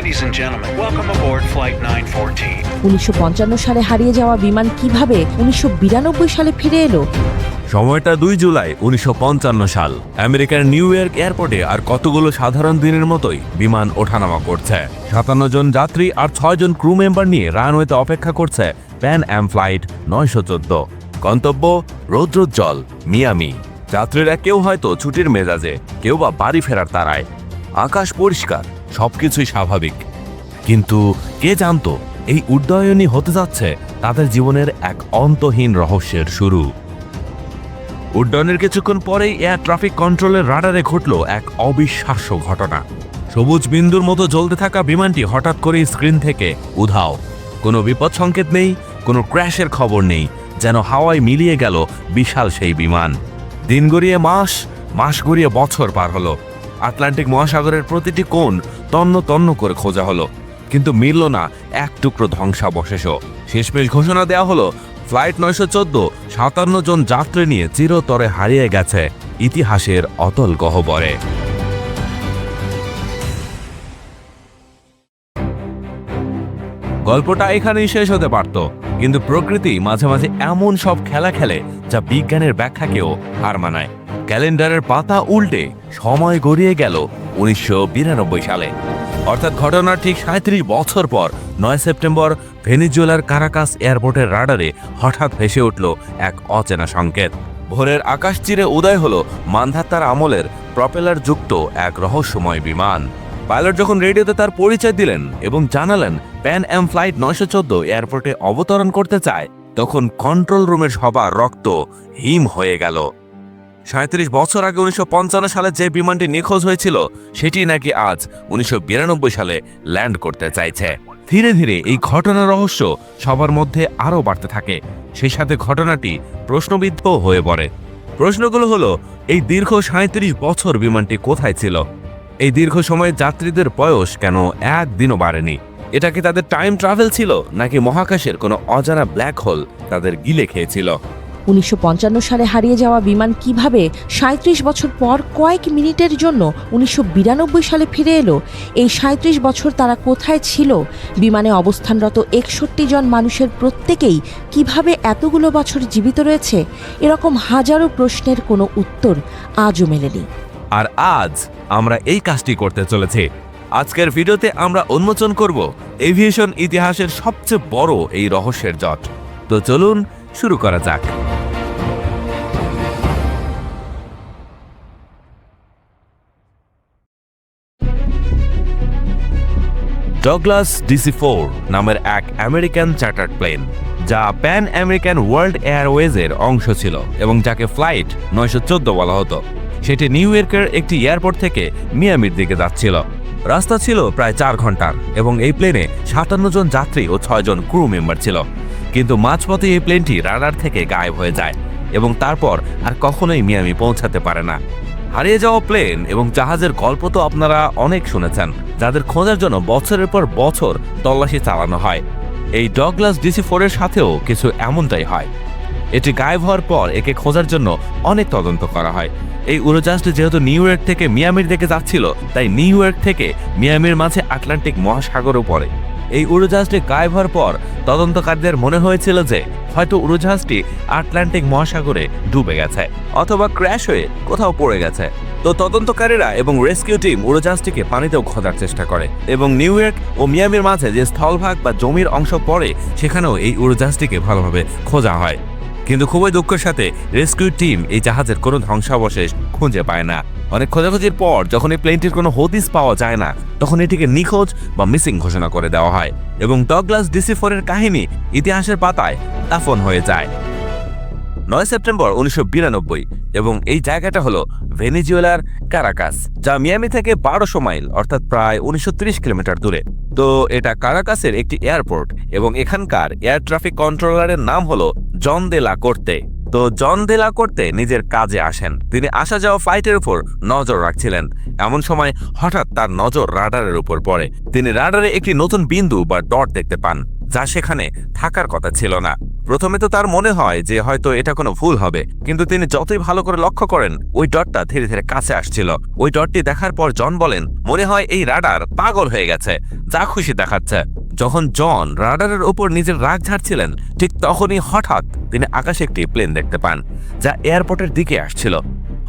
Ladies and gentlemen, welcome aboard Flight 914. উনিশশো সালে হারিয়ে যাওয়া বিমান কীভাবে উনিশশো সালে ফিরে এলো? সময়টা দুই জুলাই উনিশশো পঞ্চান্ন সাল। আমেরিকার নিউ ইয়র্ক এয়ারপোর্টে আর কতগুলো সাধারণ দিনের মতোই বিমান ওঠানামা করছে। সাতান্ন জন যাত্রী আর ছয় জন ক্রু মেম্বার নিয়ে রানওয়েতে অপেক্ষা করছে প্যান অ্যাম ফ্লাইট নয়শো চোদ্দ। গন্তব্য রৌদ্রোজ্জ্বল মিয়ামি। যাত্রীরা কেউ হয়তো ছুটির মেজাজে কেউ বা বাড়ি ফেরার তারায়। আকাশ পরিষ্কার সবকিছুই স্বাভাবিক। কিন্তু কে জানতো, এই উড্ডয়নই হতে যাচ্ছে তাদের জীবনের এক অন্তহীন রহস্যের শুরু। উড্ডয়নের কিছুক্ষণ পরেই এয়ার ট্রাফিক কন্ট্রোলের রাডারে ঘটল এক অবিশ্বাস্য ঘটনা। সবুজ বিন্দুর মতো জ্বলতে থাকা বিমানটি হঠাৎ করেই স্ক্রিন থেকে উধাও। কোনো বিপদ সংকেত নেই, কোনো ক্র্যাশের খবর নেই, যেন হাওয়ায় মিলিয়ে গেল বিশাল সেই বিমান। দিন গড়িয়ে মাস মাস গড়িয়ে বছর পার হলো। আটলান্টিক মহাসাগরের প্রতিটি কোণ তন্ন তন্ন করে খোঁজা হলো। কিন্তু মিলল না এক টুকরো ধ্বংসাবশেষও। শেষমেশ ঘোষণা দেওয়া হলো, ফ্লাইট নয়শো চোদ্দ, সাতান্ন জন যাত্রী নিয়ে চিরতরে হারিয়ে গেছে ইতিহাসের অতল গহ্বরে। গল্পটা এখানেই শেষ হতে পারত, কিন্তু প্রকৃতি মাঝে মাঝে এমন সব খেলা খেলে যা বিজ্ঞানের ব্যাখ্যাকেও হার মানায়। ক্যালেন্ডারের পাতা উল্টে সময় গড়িয়ে গেল উনিশশো বিরানব্বই সালে। অর্থাৎ ঘটনার ঠিক সাঁত্রিশ বছর পর নয় সেপ্টেম্বর ভেনিজুয়েলার কারাকাস এয়ারপোর্টের রাডারে হঠাৎ ভেসে উঠল এক অচেনা সংকেত। ভোরের আকাশ চিরে উদয় হল মান্ধাত্তার আমলের প্রপেলার যুক্ত এক রহস্যময় বিমান। পাইলট যখন রেডিওতে তার পরিচয় দিলেন এবং জানালেন প্যান অ্যাম ফ্লাইট নয়শো চোদ্দ এয়ারপোর্টে অবতরণ করতে চায়, তখন কন্ট্রোল রুমের সবার রক্ত হিম হয়ে গেল। সাঁত্রিশ বছর আগে উনিশশো পঞ্চান্ন সালে যে বিমানটি নিখোঁজ হয়েছিল, সেটি নাকি আজ উনিশশো বিরানব্বই সালে ল্যান্ড করতে চাইছে। ধীরে ধীরে এই ঘটনার রহস্য সবার মধ্যে আরও বাড়তে থাকে। সেই সাথে ঘটনাটি প্রশ্নবিদ্ধ হয়ে পড়ে। প্রশ্নগুলো হলো, এই দীর্ঘ সাঁত্রিশ বছর বিমানটি কোথায় ছিল? এই দীর্ঘ সময়ে যাত্রীদের বয়স কেন একদিনও বাড়েনি? এটা কি তাদের টাইম ট্রাভেল ছিল, নাকি মহাকাশের কোনো অজানা ব্ল্যাক হোল তাদের গিলে খেয়েছিল? উনিশশো পঞ্চান্ন সালে হারিয়ে যাওয়া বিমান কীভাবে সাঁত্রিশ বছর পর কয়েক মিনিটের জন্য উনিশশো বিরানব্বই সালে ফিরে এলো? এই সাঁত্রিশ বছর তারা কোথায় ছিল? বিমানে অবস্থানরত একষট্টি জন মানুষের প্রত্যেকেই কীভাবে এতগুলো বছর জীবিত রয়েছে? এরকম হাজারো প্রশ্নের কোনো উত্তর আজও মেলেনি। আর আজ আমরা এই কাজটি করতে চলেছি। আজকের ভিডিওতে আমরা উন্মোচন করব এভিয়েশন ইতিহাসের সবচেয়ে বড় এই রহস্যের জট। তো চলুন শুরু করা যাক। ডগলাস ডিসি ফোর নামের এক আমেরিকান চার্টার্ড প্লেন, যা প্যান আমেরিকান ওয়ার্ল্ড এয়ারওয়েজের অংশ ছিল এবং যাকে ফ্লাইট নয়শো চোদ্দ বলা হতো। সেটি নিউ ইয়র্কের একটি এয়ারপোর্ট থেকে মিয়ামির দিকে যাচ্ছিল। রাস্তা ছিল প্রায় চার ঘণ্টার এবং এই প্লেনে সাতান্ন জন যাত্রী ও ছয়জন ক্রু মেম্বার ছিল। কিন্তু মাঝপথে এই প্লেনটি রাডার থেকে গায়েব হয়ে যায় এবং তারপর আর কখনোই মিয়ামি পৌঁছাতে পারে না। হারিয়ে যাওয়া প্লেন এবং জাহাজের গল্প তো আপনারা অনেক শুনেছেন, যাদের খোঁজার জন্য বছরের পর বছর তল্লাশি চালানো হয়। এই ডগলাস ডিসি ফোরের সাথেও কিছু এমনটাই হয়। এটি গায়েব হওয়ার পর একে খোঁজার জন্য অনেক তদন্ত করা হয়। এই উড়োজাহাজটি যেহেতু নিউ ইয়র্ক থেকে মিয়ামির দিকে যাচ্ছিল, তাই নিউ ইয়র্ক থেকে মিয়ামির মাঝে আটলান্টিক মহাসাগরও পড়ে। এই উড়োজাহাজটি গায়েব হওয়ার পর তদন্তকারীদের মনে হয়েছিল যে হয়তো উড়োজাহাজটি আটলান্টিক মহাসাগরে ডুবে গেছে অথবা ক্র্যাশ হয়ে কোথাও পড়ে গেছে। তো তদন্তকারীরা এবং রেস্কিউ টিম উড়োজাহাজটিকে পানিতেও খোঁজার চেষ্টা করে এবং নিউ ইয়র্ক ও মিয়ামির মাঝে যে স্থলভাগ বা জমির অংশ পড়ে, সেখানেও এই উড়োজাহাজটিকে ভালোভাবে খোঁজা হয়। কিন্তু খুবই দুঃখের সাথে রেস্কিউ টিম এই জাহাজের কোনো ধ্বংসাবশেষ খুঁজে পায় না। অনেক খোঁজাখুঁজির পর যখন এই প্লেনটির কোনো হদিস পাওয়া যায় না, তখন এটিকে নিখোঁজ বা মিসিং ঘোষণা করে দেওয়া হয় এবং ডগলাস ডিসি ফোরের কাহিনী ইতিহাসের পাতায় দাফন হয়ে যায়। নয় সেপ্টেম্বর উনিশশো এবং এই জায়গাটা হলো ভেনিজুয়েলার কারাকাস, যা মিয়ামি থেকে বারোশো মাইল, অর্থাৎ প্রায় উনিশশো ত্রিশ কিলোমিটার দূরে। তো এটা কারাকাসের একটি এয়ারপোর্ট এবং এখানকার এয়ার ট্রাফিক কন্ট্রোলারের নাম হলো জন দেলা করতে। তো জন দেলা করতে নিজের কাজে আসেন। তিনি আসা যাওয়া ফ্লাইটের উপর নজর রাখছিলেন। এমন সময় হঠাৎ তার নজর রাডারের উপর পড়ে। তিনি রাডারে একটি নতুন বিন্দু বা ডট দেখতে পান। যা সেখানে থাকার কথা ছিল না। প্রথমে তো তার মনে হয় যে হয়তো এটা কোনো ভুল হবে, কিন্তু তিনি যতই ভালো করে লক্ষ্য করেন, ওই ডটটা ধীরে ধীরে কাছে আসছিল। ওই ডটটি দেখার পর জন বলেন, মনে হয় এই রাডার পাগল হয়ে গেছে, যা খুশি দেখাচ্ছে। যখন জন রাডারের উপর নিজের রাগ ঝাড়ছিলেন, ঠিক তখনই হঠাৎ তিনি আকাশে একটি প্লেন দেখতে পান, যা এয়ারপোর্টের দিকে আসছিল।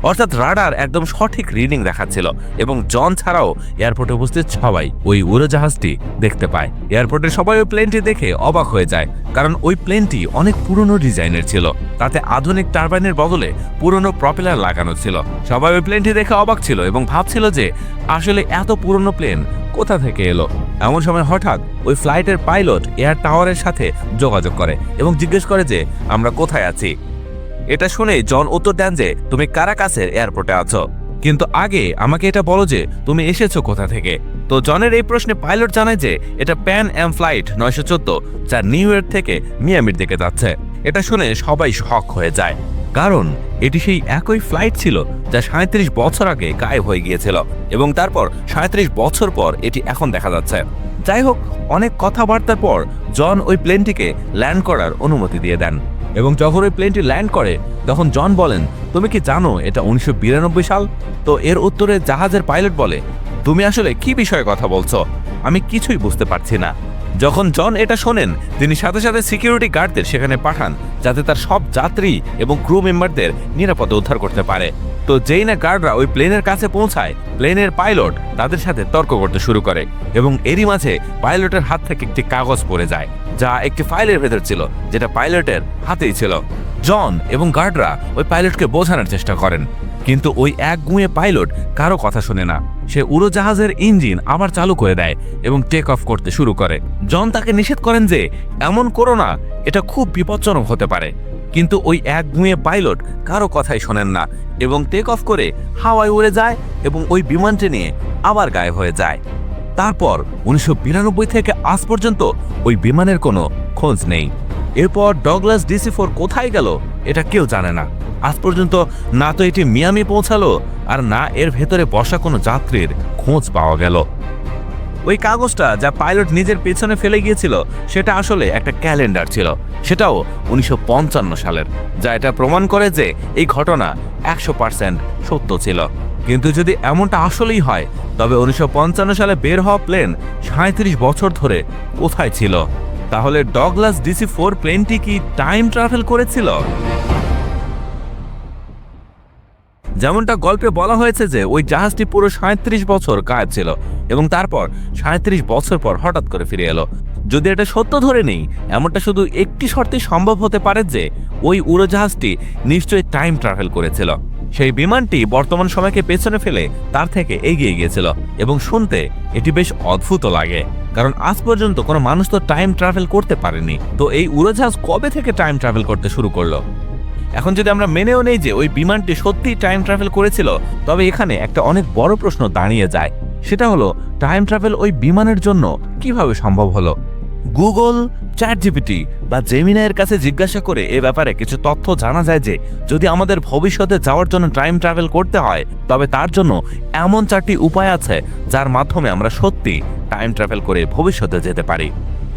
অর্থাৎ রাডার একদম সঠিক রিডিং দেখাচ্ছিল এবং জন ছাড়াও এয়ারপোর্টে উপস্থিত সবাই ওই উড়োজাহাজটি দেখতে পায়। এয়ারপোর্টের সবাই ওই প্লেনটি দেখে অবাক হয়ে যায়, কারণ ওই প্লেনটি অনেক পুরনো ডিজাইনের ছিল। তাতে আধুনিক টারবাইনের বদলে পুরনো প্রপেলার লাগানো ছিল। সবাই ওই প্লেনটি দেখে অবাক ছিল এবং ভাবছিল যে, আসলে এত পুরনো প্লেন কোথা থেকে এলো? এমন সময় হঠাৎ ওই ফ্লাইটের পাইলট এয়ার টাওয়ারের সাথে যোগাযোগ করে এবং জিজ্ঞেস করে যে, আমরা কোথায় আছি? এটা শুনে জন উত্তর দেন যে, তুমি কারাকাসের এয়ারপোর্টে আছো? কিন্তু আগে আমাকে এটা বলো যে, তুমি এসেছ কোথা থেকে? তো জনের এই প্রশ্নে পাইলট জানায় যে, এটা প্যান এম ফ্লাইট নয়শো চোদ্দ, যা নিউ ইয়র্ক থেকে মিয়ামির দিকে যাচ্ছে। এটা শুনে সবাই শক হয়ে যায়। কারণ এটি সেই একই ফ্লাইট ছিল যা সাঁত্রিশ বছর আগে গায়েব হয়ে গিয়েছিল এবং তারপর সাঁত্রিশ বছর পর এটি এখন দেখা যাচ্ছে। যাই হোক, অনেক কথাবার্তার পর জন ওই প্লেনটিকে ল্যান্ড করার অনুমতি দিয়ে দেন। এবং যখন ওই প্লেনটি ল্যান্ড করে, তখন জন বলেন, তুমি কি জানো এটা উনিশশো বিরানব্বই সাল? তো এর উত্তরে জাহাজের পাইলট বলে, তুমি আসলে কি বিষয়ে কথা বলছো? আমি কিছুই বুঝতে পারছি না। যখন জন এটা শোনেন, তিনি সাথে সাথে সিকিউরিটি গার্ডদের সেখানে পাঠান, যাতে তার সব যাত্রী এবং ক্রু মেম্বারদের নিরাপদে উদ্ধার করতে পারে। তো যেই না গার্ডরা ওই প্লেনের কাছে পৌঁছায়। প্লেনের পাইলট তাদের সাথে তর্ক করতে শুরু করে এবং এরই মাঝে পাইলটের হাত থেকে একটি কাগজ পড়ে যায়, যা একটি ফাইলের ভেতর ছিল, যেটা পাইলটের হাতেই ছিল। জন এবং গার্ডরা ওই পাইলটকে বোঝানোর চেষ্টা করেন, কিন্তু ওই এক গুঁয়ে পাইলট কারও কথা শুনে না। সে উড়োজাহাজের ইঞ্জিন আবার চালু করে দেয় এবং টেক অফ করতে শুরু করে। জন তাকে নিষেধ করেন যে, এমন করো না, এটা খুব বিপজ্জনক হতে পারে। কিন্তু ওই এক গুঁয়ে পাইলট কারও কথাই শোনেন না এবং টেক অফ করে হাওয়ায় উড়ে যায় এবং ওই বিমানটি নিয়ে আবার গায়েব হয়ে যায়। তারপর উনিশশো বিরানব্বই থেকে আজ পর্যন্ত ওই বিমানের কোনো খোঁজ নেই। এরপর ডগলাস ডিসি ফোর কোথায় গেল এটা কেউ জানে না। আজ পর্যন্ত না তো এটি মিয়ামি পৌঁছালো আর না এর ভেতরে বসা কোনো যাত্রীর খোঁজ পাওয়া গেল। ওই কাগজটা যা পাইলট নিজের পেছনে ফেলে গিয়েছিল, সেটা আসলে একটা ক্যালেন্ডার ছিল। সেটাও উনিশশো পঞ্চান্ন সালের, যা এটা প্রমাণ করে যে এই ঘটনা একশো পার্সেন্ট সত্য ছিল। কিন্তু যদি এমনটা আসলেই হয়, তবে উনিশশো পঞ্চান্ন সালে বের হওয়া প্লেন সাঁত্রিশ বছর ধরে কোথায় ছিল? তাহলে ডগলাস ডিসি ফোর প্লেনটি কি টাইম ট্রাভেল করেছিল? যেমনটা গল্পে বলা হয়েছে যে ওই জাহাজটি পুরো সাঁত্রিশ বছর গায়েব ছিল এবং তারপর সাঁত্রিশ বছর পর হঠাৎ করে ফিরে এলো। যদি এটা সত্য ধরে নেই, এমনটা শুধু একটি শর্তে সম্ভব হতে পারে যে ওই উড়োজাহাজটি নিশ্চয়ই টাইম ট্রাভেল করেছিল। সেই বিমানটি বর্তমান সময়কে পেছনে ফেলে তার থেকে এগিয়ে গিয়েছিল এবং শুনতে এটি বেশ অদ্ভুত লাগে, কারণ আজ পর্যন্ত কোনো মানুষ তো টাইম ট্রাভেল করতে পারেনি। তো এই উড়োজাহাজ কবে থেকে টাইম ট্রাভেল করতে শুরু করল? এখন যদি আমরা মেনেও নেই যে ওই বিমানটি সত্যিই টাইম ট্রাভেল করেছিল, তবে এখানে একটা অনেক বড় প্রশ্ন দাঁড়িয়ে যায়। সেটা হলো টাইম ট্রাভেল ওই বিমানের জন্য কীভাবে সম্ভব হলো? গুগল চ্যাট জিপিটি বা জেমিনায়ের কাছে জিজ্ঞাসা করে এ ব্যাপারে কিছু তথ্য জানা যায় যে, যদি আমাদের ভবিষ্যতে যাওয়ার জন্য টাইম ট্রাভেল করতে হয়, তবে তার জন্য এমন চারটি উপায় আছে যার মাধ্যমে আমরা সত্যি টাইম ট্রাভেল করে ভবিষ্যতে যেতে পারি।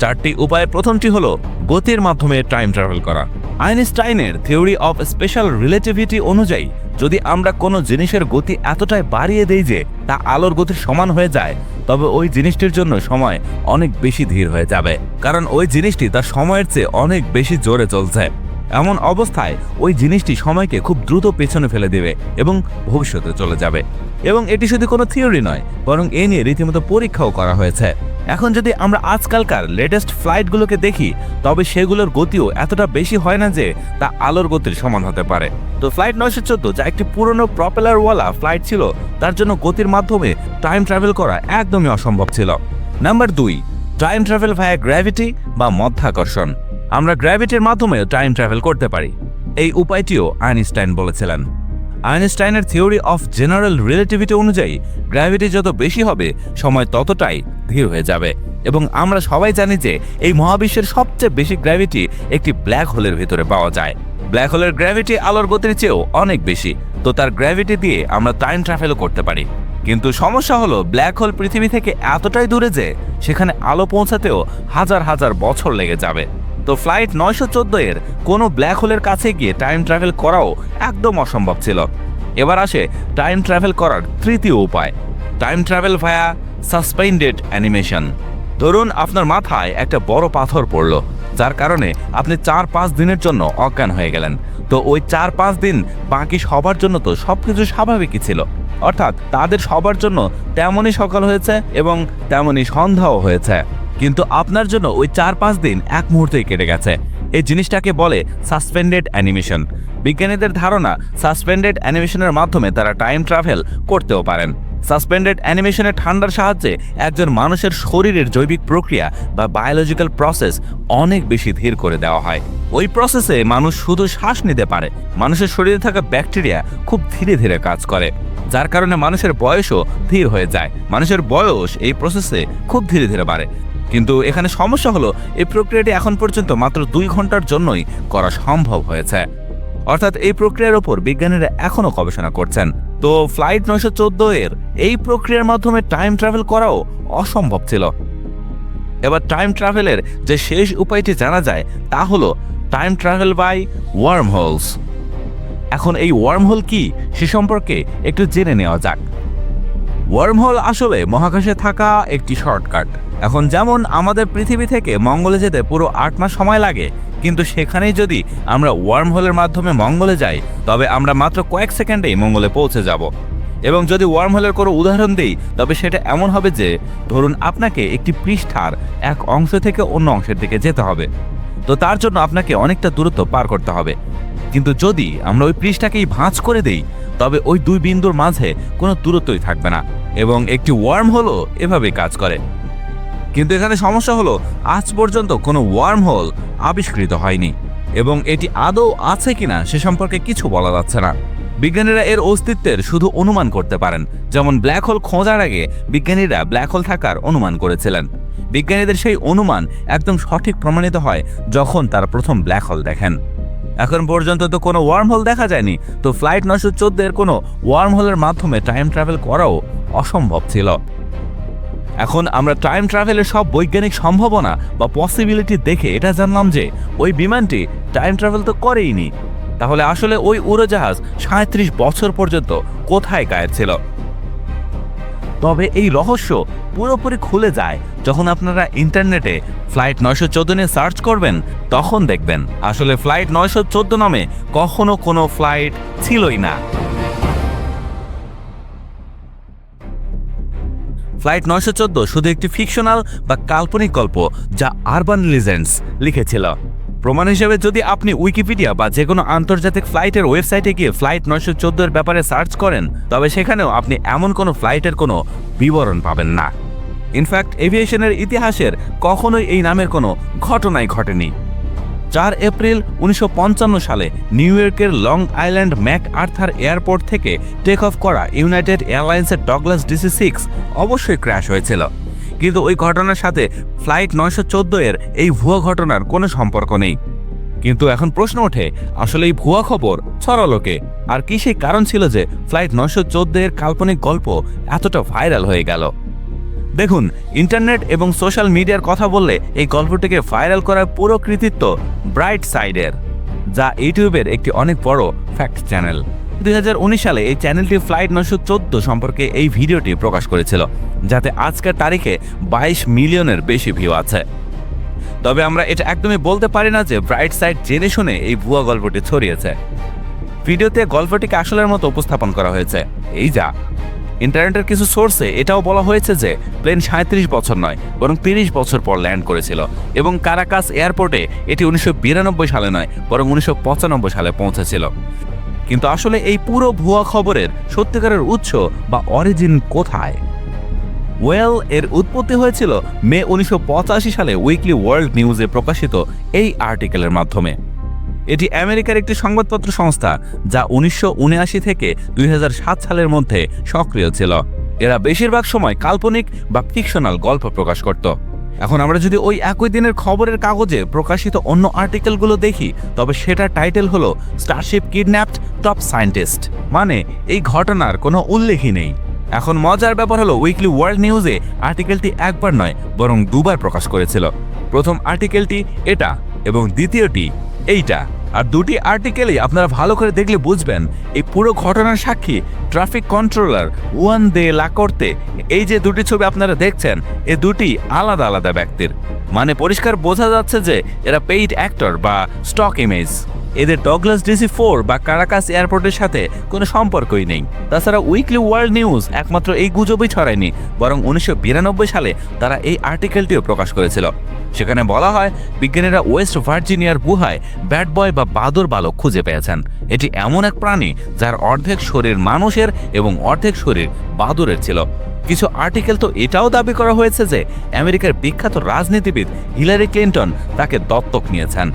চারটি উপায়ের প্রথমটি হলো, গতির মাধ্যমে টাইম ট্রাভেল করা। আইনস্টাইনের থিওরি অফ স্পেশাল রিলেটিভিটি অনুযায়ী, যদি আমরা কোনো জিনিসের গতি এতটাই বাড়িয়ে দেই যে তা আলোর গতির সমান হয়ে যায়, তবে ওই জিনিসটির জন্য সময় অনেক বেশি ধীর হয়ে যাবে। কারণ ওই জিনিসটি তার সময়ের চেয়ে অনেক বেশি জোরে চলছে। এমন অবস্থায় ওই জিনিসটি সময়কে খুব দ্রুত পেছনে ফেলে দেবে এবং ভবিষ্যতে চলে যাবে। এবং এটি শুধু কোনো থিওরি নয়, বরং এ নিয়ে রীতিমতো পরীক্ষাও করা হয়েছে। এখন যদি আমরা আজকালকার লেটেস্ট ফ্লাইটগুলোকে দেখি, তবে সেগুলোর গতিও এতটা বেশি হয় না যে তা আলোর গতির সমান হতে পারে। তো ফ্লাইট নয়শো চোদ্দ, যা একটি পুরনো প্রপেলারওয়ালা ফ্লাইট ছিল, তার জন্য গতির মাধ্যমে টাইম ট্রাভেল করা একদমই অসম্ভব ছিল। নাম্বার দুই, টাইম ট্রাভেল ভায়া গ্র্যাভিটি বা মধ্যাকর্ষণ। আমরা গ্র্যাভিটির মাধ্যমে টাইম ট্রাভেল করতে পারি। এই উপায়টিও আইনস্টাইন বলেছিলেন। আইনস্টাইনের থিওরি অফ জেনারেল রিলেটিভিটি অনুযায়ী, গ্র্যাভিটি যত বেশি হবে, সময় ততটাই ধীর হয়ে যাবে। এবং আমরা সবাই জানি যে, এই মহাবিশ্বের সবচেয়ে বেশি গ্র্যাভিটি একটি ব্ল্যাক হোলের ভিতরে পাওয়া যায়। ব্ল্যাক হোলের গ্র্যাভিটি আলোর গতির চেয়েও অনেক বেশি। তো তার গ্র্যাভিটি দিয়ে আমরা টাইম ট্রাভেলও করতে পারি। কিন্তু সমস্যা হলো, ব্ল্যাক হোল পৃথিবী থেকে এতটাই দূরে যে, সেখানে আলো পৌঁছাতেও হাজার হাজার বছর লেগে যাবে। তো ফ্লাইট নয়শো চোদ্দ এর কোনো ব্ল্যাক হোলের কাছে গিয়ে টাইম ট্রাভেল করাও একদম অসম্ভব ছিল। এবার আসে টাইম ট্রাভেল করার তৃতীয় উপায়। Time travel via suspended animation ধরুন আপনার মাথায় একটা বড় পাথর পড়ল, যার কারণে আপনি চার পাঁচ দিনের জন্য অজ্ঞান হয়ে গেলেন। তো ওই চার পাঁচ দিন বাকি সবার জন্য তো সবকিছু স্বাভাবিকই ছিল। অর্থাৎ তাদের সবার জন্য তেমনই সকাল হয়েছে এবং তেমনই সন্ধ্যাও হয়েছে। কিন্তু আপনার জন্য ওই চার পাঁচ দিন এক মুহূর্তেই কেটে গেছে। এই জিনিসটাকে বলে সাসপেন্ডেড অ্যানিমেশন বিজ্ঞানীদের ধারণা সাসপেন্ডেড অ্যানিমেশনের মাধ্যমে তারা টাইম ট্রাভেল করতেও পারেন। সাসপেন্ডেড অ্যানিমেশনের ঠান্ডার সাহায্যে একজন মানুষের শরীরের জৈবিক প্রক্রিয়া বা বায়োলজিক্যাল প্রসেস অনেক বেশি ধীর করে দেওয়া হয়। ওই প্রসেসে মানুষ শুধু শ্বাস নিতে পারে, মানুষের শরীরে থাকা ব্যাকটেরিয়া খুব ধীরে ধীরে কাজ করে, যার কারণে মানুষের বয়সও ধীর হয়ে যায়। মানুষের বয়স এই প্রসেসে খুব ধীরে ধীরে বাড়ে। কিন্তু এখানে সমস্যা হলো, এই প্রক্রিয়াটি এখন পর্যন্ত মাত্র দুই ঘণ্টার জন্যই করা সম্ভব হয়েছে। অর্থাৎ এই প্রক্রিয়ার ওপর বিজ্ঞানীরা এখনও গবেষণা করছেন। তো ফ্লাইট নয়শো চোদ্দ এর এই প্রক্রিয়ার মাধ্যমে টাইম ট্রাভেল করাও অসম্ভব ছিল। এবার টাইম ট্রাভেলের যে শেষ উপায়টি জানা যায়, তা হলো time travel by worm holes এখন এই ওয়ার্ম হোল কি, সে সম্পর্কে একটু জেনে নেওয়া যাক। ওয়ার্মহোল আসলে মহাকাশে থাকা একটি শর্টকাট। এখন যেমন আমাদের পৃথিবী থেকে মঙ্গলে যেতে পুরো আট মাস সময় লাগে, কিন্তু সেখানেই যদি আমরা ওয়ার্মহোলের মাধ্যমে মঙ্গলে যাই, তবে আমরা মাত্র কয়েক সেকেন্ডেই মঙ্গলে পৌঁছে যাব। এবং যদি ওয়ার্মহোলের কোনো উদাহরণ দিই, তবে সেটা এমন হবে যে, ধরুন আপনাকে একটি পৃষ্ঠার এক অংশ থেকে অন্য অংশের দিকে যেতে হবে। তো তার জন্য আপনাকে অনেকটা দূরত্ব পার করতে হবে। কিন্তু যদি আমরা ওই পৃষ্ঠাকেই ভাঁজ করে দেই, তবে ওই দুই বিন্দুর মাঝে কোনো দূরত্বই থাকবে না। এবং একটি ওয়ার্ম হলো এভাবেই কাজ করে। কিন্তু এখানে সমস্যা হলো, আজ পর্যন্ত কোনো ওয়ার্ম হোল আবিষ্কৃত হয়নি এবং এটি আদৌ আছে কিনা সে সম্পর্কে কিছু বলা যাচ্ছে না। বিজ্ঞানীরা এর অস্তিত্বের শুধু অনুমান করতে পারেন, যেমন ব্ল্যাক হোল খোঁজার আগে বিজ্ঞানীরা ব্ল্যাক হোল থাকার অনুমান করেছিলেন। বিজ্ঞানীদের সেই অনুমান একদম সঠিক প্রমাণিত হয় যখন তারা প্রথম ব্ল্যাক হোল দেখেন। এখন পর্যন্ত তো কোনো ওয়ার্ম হোল দেখা যায়নি। তো ফ্লাইট নশো চোদ্দের কোনো ওয়ার্ম হোলের মাধ্যমে টাইম ট্রাভেল করাও অসম্ভব ছিল। এখন আমরা টাইম ট্রাভেলের সব বৈজ্ঞানিক সম্ভাবনা বা পসিবিলিটি দেখে এটা জানলাম যে, ওই বিমানটি টাইম ট্রাভেল তো করেইনি। তাহলে আসলে ওই উড়োজাহাজ সাঁত্রিশ বছর পর্যন্ত কোথায় গায়েব ছিল? তবে এই রহস্য পুরোপুরি খুলে যায় যখন আপনারা ইন্টারনেটে ফ্লাইট নয়শো চোদ্দ নিয়ে সার্চ করবেন, তখন দেখবেন আসলে ফ্লাইট নয়শো চোদ্দ নামে কখনো কোনো ফ্লাইট ছিলই না। ফ্লাইট নয়শো চোদ্দ শুধু একটি ফিকশনাল বা কাল্পনিক গল্প যা আরবান লিজেন্ডস লিখেছিল। প্রমাণ হিসেবে যদি আপনি উইকিপিডিয়া বা যে কোনো আন্তর্জাতিক ফ্লাইটের ওয়েবসাইটে গিয়ে ফ্লাইট নয়শো চোদ্দোর ব্যাপারে সার্চ করেন, তবে সেখানেও আপনি এমন কোনো ফ্লাইটের কোনো বিবরণ পাবেন না। ইনফ্যাক্ট, এভিয়েশনের ইতিহাসের কখনোই এই নামের কোনো ঘটনাই ঘটেনি। চার এপ্রিল উনিশশো পঞ্চান্ন সালে নিউ ইয়র্কের long island MacArthur airport থেকে টেক অফ করা ইউনাইটেড এয়ারলাইন্সের ডগলাস ডিসি সিক্স অবশ্যই ক্র্যাশ হয়েছিল। কিন্তু ওই ঘটনার সাথে ফ্লাইট নয়শো চোদ্দ এর এই ভুয়া ঘটনার কোনো সম্পর্ক নেই। কিন্তু এখন প্রশ্ন ওঠে, আসলে এই ভুয়া খবর ছড়ালোকে আর কি সেই কারণ ছিল যে ফ্লাইট নয়শো চোদ্দ এর কাল্পনিক গল্প এতটা ভাইরাল হয়ে গেল? দেখুন ইন্টারনেট এবং সোশ্যাল মিডিয়ার কথা বললে এই গল্পটিকে ভাইরাল করার পুরো কৃতিত্ব ব্রাইট সাইডের যা ইউটিউবের একটি অনেক বড় ফ্যাক্ট চ্যানেল দুই হাজার উনিশ সালে এই চ্যানেলটি ফ্লাইট নশো চোদ্দ সম্পর্কে এই ভিডিওটি প্রকাশ করেছিল, যাতে আজকের তারিখে বাইশ মিলিয়নের বেশি ভিউ আছে। তবে আমরা এটা একদমই বলতে পারি না যে ব্রাইট সাইড জেনে শুনে এই ভুয়া গল্পটি ছড়িয়েছে। ভিডিওতে গল্পটিকে আসলের মতো উপস্থাপন করা হয়েছে। এই যা, ইন্টারনেটের কিছু সোর্সে এটাও বলা হয়েছে যে প্লেন সাঁত্রিশ বছর নয়, বরং তিরিশ বছর পর ল্যান্ড করেছিল এবং কারাকাস এয়ারপোর্টে এটি উনিশশো বিরানব্বই সালে নয়, বরং উনিশশো পঁচানব্বই সালে পৌঁছেছিল। কিন্তু আসলে এই পুরো ভুয়া খবরের সত্যিকারের উৎস বা অরিজিন কোথায়? ওয়েল, এর উৎপত্তি হয়েছিল মে উনিশশো পঁচাশি সালে উইকলি ওয়ার্ল্ড নিউজে প্রকাশিত এই আর্টিকেলের মাধ্যমে। এটি আমেরিকার একটি সংবাদপত্র সংস্থা যা উনিশশো উনআশি থেকে দুই হাজার সাত সালের মধ্যে সক্রিয় ছিল। এরা বেশিরভাগ সময় কাল্পনিক বা ফিকশনাল গল্প প্রকাশ করত। এখন আমরা যদি ওই একই দিনের খবরের কাগজে প্রকাশিত অন্য আর্টিকেলগুলো দেখি, তবে সেটার টাইটেল হলো স্টারশিপ কিডন্যাপড টপ সায়েন্টিস্ট মানে এই ঘটনার কোনো উল্লেখই নেই। এখন মজার ব্যাপার হলো উইকলি ওয়ার্ল্ড নিউজে আর্টিকেলটি একবার নয়, বরং দুবার প্রকাশ করেছিল। প্রথম আর্টিকেলটি এটা এবং দ্বিতীয়টি এইটা। আর দুটি আর্টিকেলই আপনারা ভালো করে দেখলে বুঝবেন, এই পুরো ঘটনার সাক্ষী ট্রাফিক কন্ট্রোলার ওয়ান দে লাকর্তে। এই যে দুটি ছবি আপনারা দেখছেন, এ দুটি আলাদা আলাদা ব্যক্তির। মানে পরিষ্কার বোঝা যাচ্ছে যে এরা পেইড অ্যাক্টর বা স্টক ইমেজ। এদের ডগলাস ডিসি ফোর বা কারাকাস এয়ারপোর্টের সাথে কোনো সম্পর্কই নেই। তাছাড়া উইকলি ওয়ার্ল্ড নিউজ একমাত্র এই গুজবই ছড়ায়নি, বরং উনিশশো বিরানব্বই সালে তারা এই আর্টিকেলটিও প্রকাশ করেছিল। সেখানে বলা হয়, বিজ্ঞানীরা ওয়েস্ট ভার্জিনিয়ার গুহায় ব্যাড বয় বা বাদর বালক খুঁজে পেয়েছেন। এটি এমন এক প্রাণী যার অর্ধেক শরীর মানুষের এবং অর্ধেক শরীর বাদরের ছিল। কিছু আর্টিকেল তো এটাও দাবি করা হয়েছে যে, আমেরিকার বিখ্যাত রাজনীতিবিদ হিলারি ক্লিন্টন তাকে দত্তক নিয়েছেন।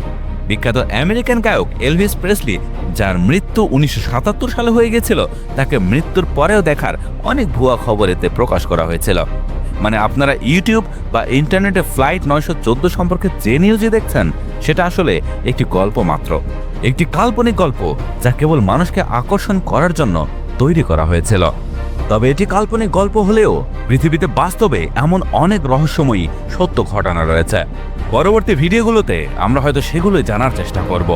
বিখ্যাত আমেরিকান গায়ক এলভিস প্রেসলি, যার মৃত্যু উনিশশো সাতাত্তর সালে হয়ে গেছিল, তাকে মৃত্যুর পরেও দেখার অনেক ভুয়া খবর এতে প্রকাশ করা হয়েছিল। মানে আপনারা ইউটিউব বা ইন্টারনেটে ফ্লাইট নয়শো চোদ্দ সম্পর্কে যে নিউজে দেখছেন, সেটা আসলে একটি গল্প মাত্র। একটি কাল্পনিক গল্প যা কেবল মানুষকে আকর্ষণ করার জন্য তৈরি করা হয়েছিল। তবে এটি কাল্পনিক গল্প হলেও পৃথিবীতে বাস্তবে এমন অনেক রহস্যময়ী সত্য ঘটনা রয়েছে। পরবর্তী ভিডিওগুলোতে আমরা হয়তো সেগুলোই জানার চেষ্টা করব।